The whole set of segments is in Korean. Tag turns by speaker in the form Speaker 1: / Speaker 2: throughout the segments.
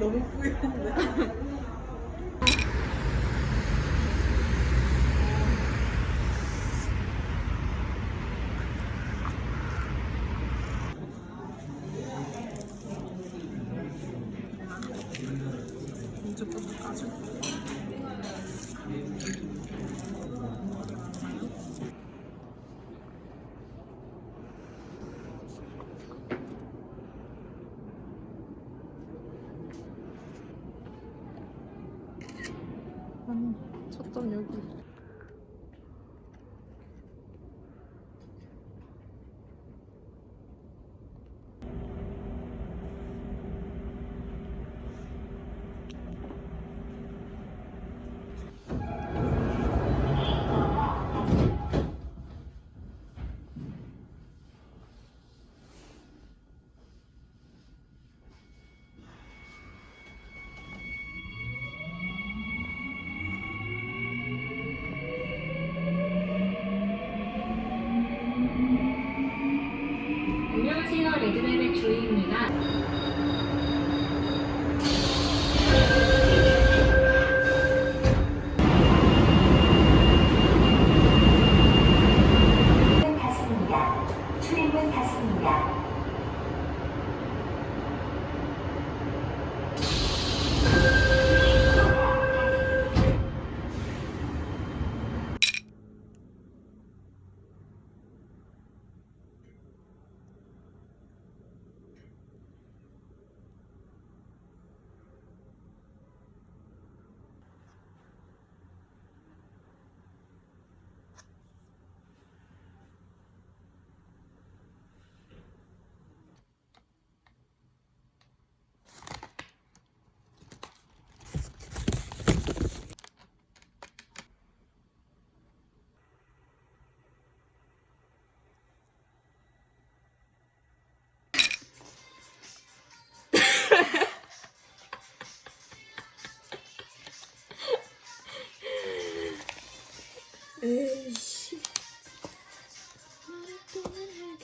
Speaker 1: 너무 뿌연데.
Speaker 2: 不牛逼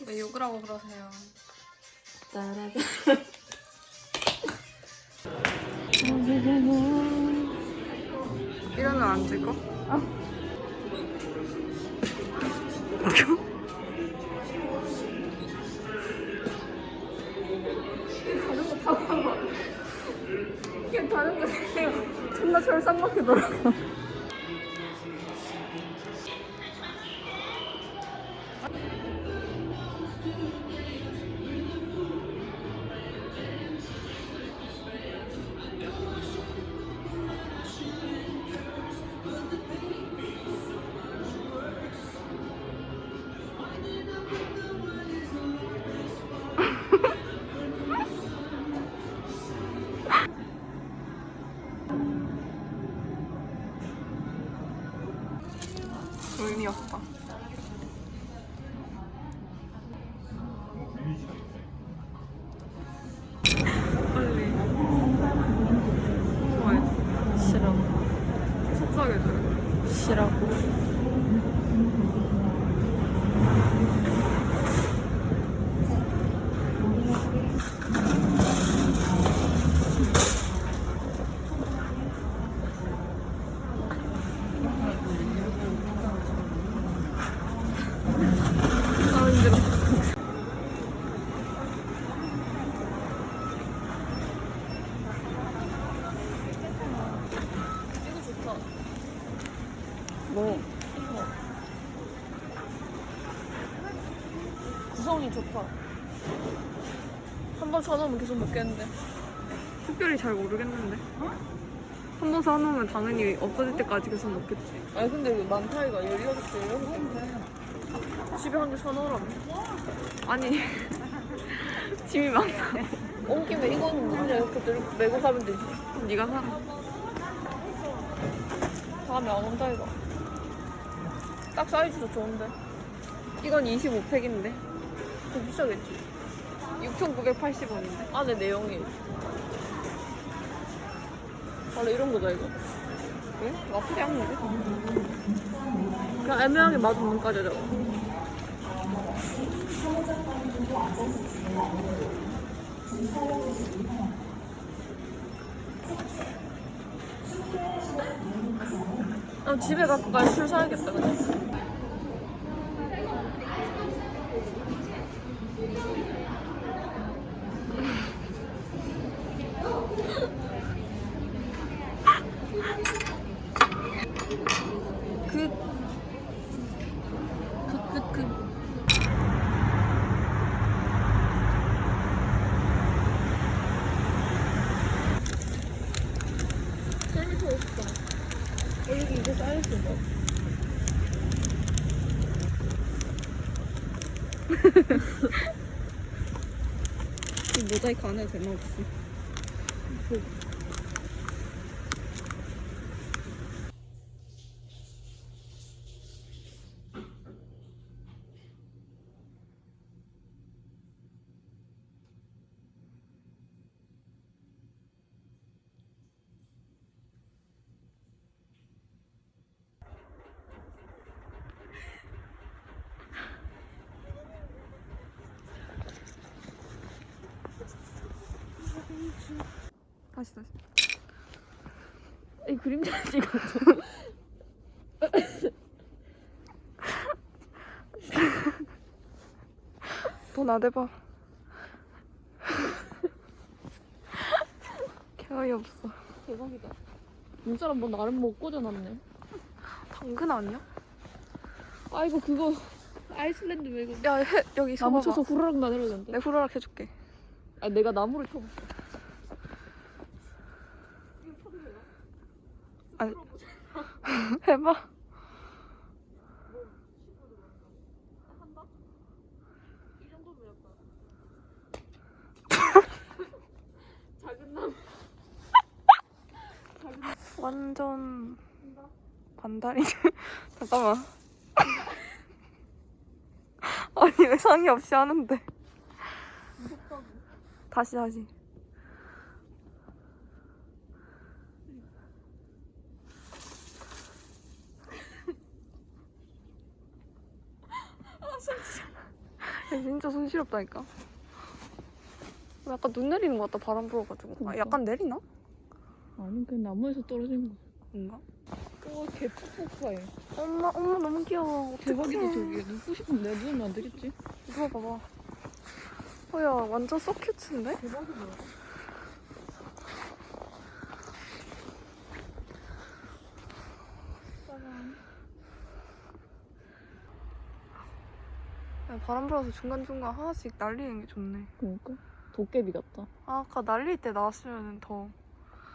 Speaker 1: 왜 욕을 하고 그러세요? 이러면 안 찍어?
Speaker 3: 이게 다른 거 같아요. 존나 철상 막히더라고.
Speaker 1: 없다. 빨리. 왜?
Speaker 3: 싫어.
Speaker 1: 속삭여줘요.
Speaker 3: 싫어.
Speaker 1: 아 힘들어.
Speaker 3: 뭐? 구성이 좋다. 한번 사놓으면 계속 먹겠는데.
Speaker 1: 특별히 잘 모르겠는데. 한 번 사놓으면 당연히 없어질 때까지 계속 먹겠지.
Speaker 3: 아니 근데 왜 많다이가 16개, 16개. 집에 한 개 사놓으라며.
Speaker 1: 아니 짐이 많아.
Speaker 3: 온 김에 이거는 그냥 이렇게 들고 메고 가면 되지.
Speaker 1: 네가 사.
Speaker 3: 다음에 안 온다 이거. 딱 사이즈도 좋은데.
Speaker 1: 이건 25팩인데
Speaker 3: 좀 비싸겠지.
Speaker 1: 6,980원인데.
Speaker 3: 안에 내용이. 원래 이런 거다 이거.
Speaker 1: 응? 나쁘지 않은데?
Speaker 3: 그냥 애매하게 맞은 눈까지 하자. 아, 집에 갖고 갈술 사야겠다 그냥. 그, 그, 그, 그. 쌀이 더 없다. 어, 여기 이거 쌓여있어.
Speaker 1: 이 모자이크 안 해도 되나 혹시? 다시 다시.
Speaker 3: 이 그림자 찍어줘.
Speaker 1: 더 나대봐. 개어이 없어.
Speaker 3: 대박이다. 눈사람 뭐 나름 못 꽂아놨네.
Speaker 1: 당근 아니야?
Speaker 3: 아 이거 그거 아이슬란드 왜 이거
Speaker 1: 야 해, 여기
Speaker 3: 나무. 쳐서 후루룩 나들어졌는데.
Speaker 1: 내 후루락 해줄게.
Speaker 3: 아 내가 나무를 쳐봤어.
Speaker 1: 아니. 해봐. 완전 반달이. 잠깐만. 아니 왜 상의 없이 하는데? 다시 다시. 진짜 손시렵다니까. 약간 눈 내리는 것 같다 바람 불어가지고. 아,
Speaker 3: 그러니까.
Speaker 1: 약간 내리나?
Speaker 3: 아니 그냥 나무에서 떨어진 거.
Speaker 1: 뭔가?
Speaker 3: 와 개폭폭해.
Speaker 1: 엄마 엄마 너무 귀여워.
Speaker 3: 대박이다 저기. 눕고 싶은데 누우면 안 되겠지?
Speaker 1: 이거 봐봐. 어야 완전 썩 큐트인데?
Speaker 3: 대박이다.
Speaker 1: 바람 불어서 중간중간 하나씩 날리는 게 좋네.
Speaker 3: 그러니까 도깨비 같다.
Speaker 1: 아, 아까 날릴 때 나왔으면 더.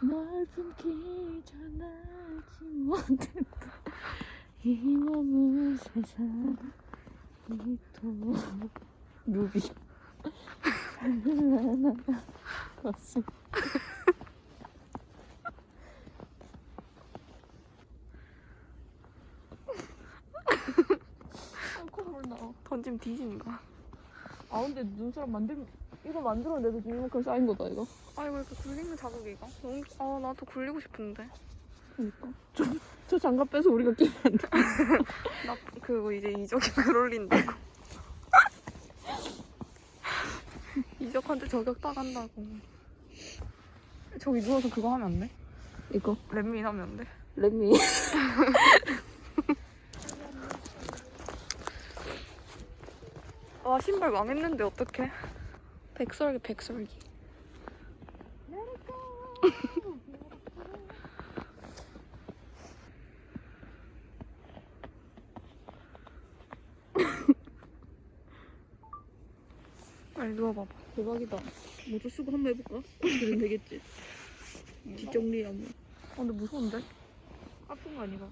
Speaker 3: 날 품기 전하지 못했다 이 몸은 세상 이토록 루비 찬란한 가슴 아, 콧물
Speaker 1: 던지면 뒤지는 거야.
Speaker 3: 아 근데 눈사람 만들 이거 만들었는데도 이만큼 쌓인 거다 이거
Speaker 1: 아이고 이렇게 굴리는 자국이가. 너무 아 나도 굴리고 싶은데.
Speaker 3: 그러니까 저, 저 장갑 빼서 우리가 끼면 안 돼.
Speaker 1: 나 그거 이제 이적이 그롤린다고. 이적한테 저격 당한다고. 저기 누워서 그거 하면 안 돼?
Speaker 3: 이거
Speaker 1: 렛민 하면 안 돼?
Speaker 3: 렛미
Speaker 1: 와 신발 망했는데 어떡해? 백설기 백설기. 빨리 누워봐봐.
Speaker 3: 대박이다. 모자 쓰고 한번 해볼까? 그럼 되겠지. 뒷정리하면.
Speaker 1: 어, 근데 무서운데?
Speaker 3: 아픈 거 아니가?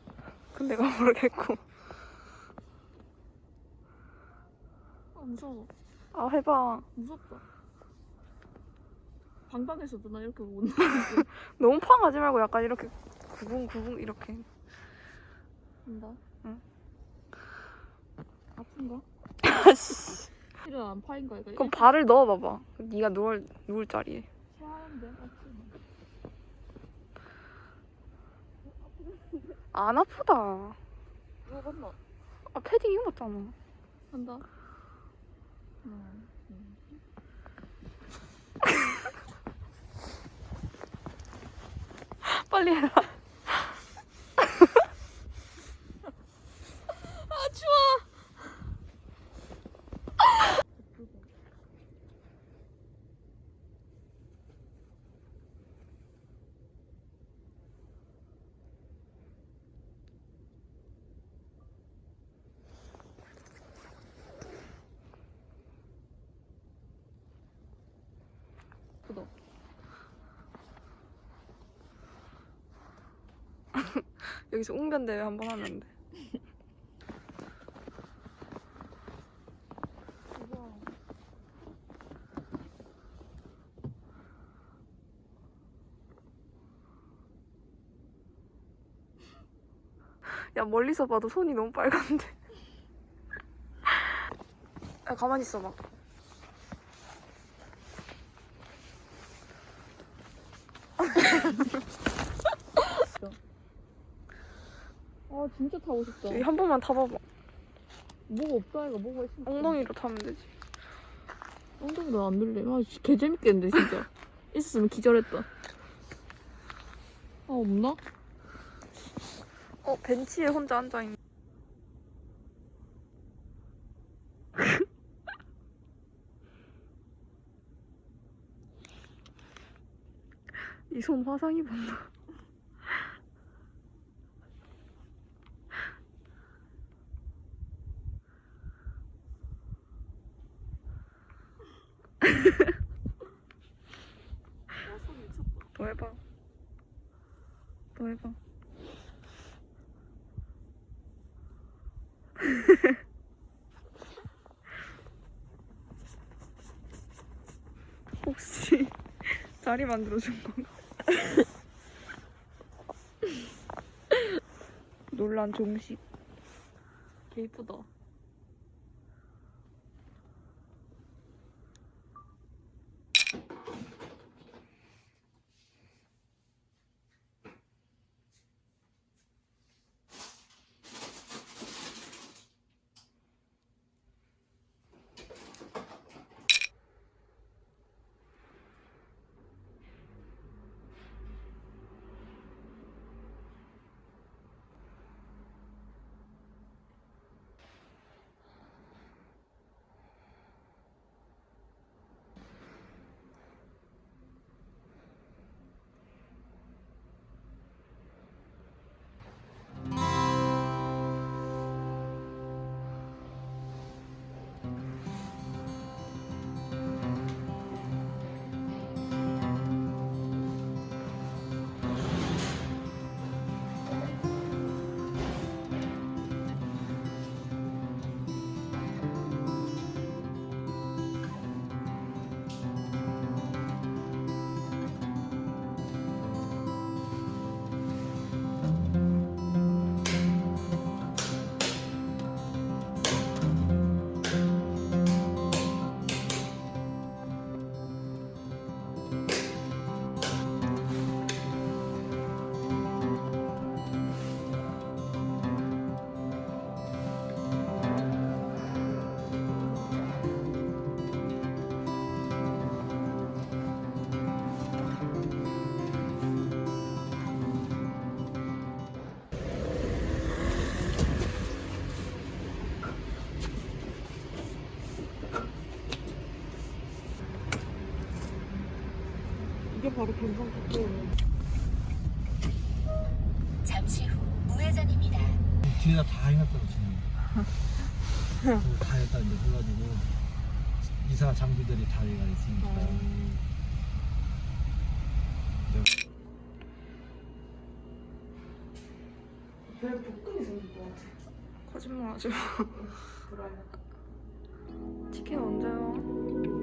Speaker 1: 그건 내가 모르겠고.
Speaker 3: 아 무서워.
Speaker 1: 아 해봐.
Speaker 3: 무섭다. 방방에서도 나 이렇게 못 나.
Speaker 1: 너무 팡하지 말고 약간 이렇게 구붕 구붕 이렇게.
Speaker 3: 한다.
Speaker 1: 응.
Speaker 3: 아픈가?
Speaker 1: 아씨.
Speaker 3: 이런 안 파인 거야 이거.
Speaker 1: 그럼 발을 넣어봐봐. 네가 누울 누울 자리에.
Speaker 3: 시원한데 아프네.
Speaker 1: 안 아프다.
Speaker 3: 이거 건너.
Speaker 1: 아 패딩 입었잖아.
Speaker 3: 한다. 음. 음.
Speaker 1: 빨리 해 여기서 웅변 대회 한번 하면 돼. 야 멀리서 봐도 손이 너무 빨간데. 야 가만히 있어봐.
Speaker 3: 아 진짜 타고 싶다.
Speaker 1: 여기 한 번만 타봐봐.
Speaker 3: 뭐가 없다 이거 뭐가 있으면
Speaker 1: 엉덩이로 타면 되지.
Speaker 3: 엉덩이도 안 눌래. 아, 씨, 개 재밌겠는데 진짜. 있었으면 기절했다. 아 없나?
Speaker 1: 어 벤치에 혼자 앉아 있네. 이손 화상 입었나? 해봐. 더 해봐. 혹시 자리 만들어준 건가? 논란 종식.
Speaker 3: 개 이쁘다.
Speaker 1: 바로 괜찮겠고.
Speaker 2: 잠시 후 우회전입니다.
Speaker 4: 뒤에다 다 해놨다고 지금 다 했다 이제 해가지고 이사 장비들이 다 해가 있으니까
Speaker 1: 왜 복근이 생길 것 같아? 거짓말 하지 마. 치킨 언제요?